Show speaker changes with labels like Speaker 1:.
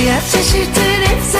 Speaker 1: Hayat şaşırtır hep